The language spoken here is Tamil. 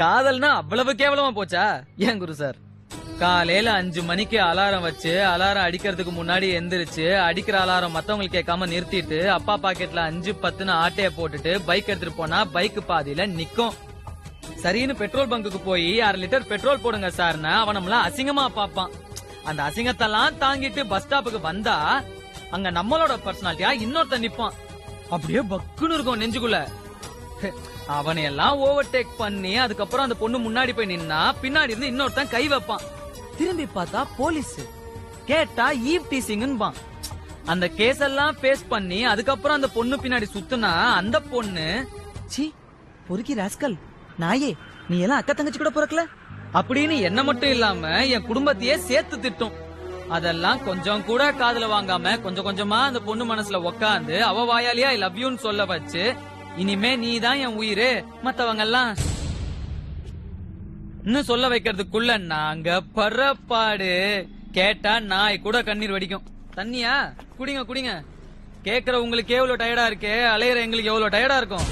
காதல்னா அவ்வளவு கேவலமா போச்சா? ஏன் குரு சார்? காலையில அஞ்சு மணிக்கு அலாரம் வச்சு அலாரம் அடிக்கிறதுக்கு முன்னாடி எந்திரிச்சு அடிக்கிற அலாரம் மத்தவங்களுக்கு கேட்காம நிறுத்திட்டு அப்பா பாக்கெட்ல அஞ்சு பத்துன்னு ஆட்டைய போட்டுட்டு பைக் எடுத்துட்டு போனா பைக் பாதியில நிக்கும். சரின்னு பெட்ரோல் பங்குக்கு போய் அரை லிட்டர் பெட்ரோல் போடுங்க சார்னா அவனம்லாம் அசிங்கமா பாப்பான் அந்த அசிங்கத்தெல்லாம் தாங்கிட்டு பஸ் ஸ்டாப்புக்கு வந்தா அங்க நம்மளோட பர்சனாலிட்டியா இன்னொருத்தன் நிப்பான். அப்படியே பக்குன்னு இருக்கும் நெஞ்சுக்குள்ள. அவனை எல்லாம் ஓவர்டேக் பண்ணி அதுக்கப்புறம் அந்த பொண்ணு முன்னாடி போய் நின்னா பின்னாடி இருந்து இன்னொருத்தன் கை வைப்பான். திரும்பி பார்த்தா போலீஸ். கேட்டா ஈவ் டீசிங்பான் அந்த கேஸ் எல்லாம் ஃபேஸ் பண்ணி அதுக்கப்புறம் அந்த பொண்ணு பின்னாடி சுத்துனா அந்த பொண்ணு சி பொறுக்கி ராஸ்கல் நாயே நீ எல்லாம் அக்கா தங்கச்சி கூட பிறக்கல? அப்படின்னு என்ன மட்டும் இல்லாம என் குடும்பத்தையே சேர்த்து திட்டும். அதெல்லாம் கொஞ்சம் கூட காதுல வாங்காம கொஞ்சம் கொஞ்சமா அந்த பொண்ணு மனசுல உக்காந்து அவ வாயாலியா ஐ லவ் யூன்னு சொல்ல வச்சு இனிமே நீ தான் என் உயிரு. மத்தவங்க எல்லாம் இன்னும் சொல்ல வைக்கிறதுக்குள்ள நாங்க பரப்பாடு கேட்டா நாய் கூட கண்ணீர் வடிக்கும். தண்ணியா? குடிங்க குடிங்க. கேக்குற உங்களுக்கு எவ்வளவு டயர்டா இருக்கு? அலையிற எங்களுக்கு எவ்வளவு டயர்டா இருக்கும்?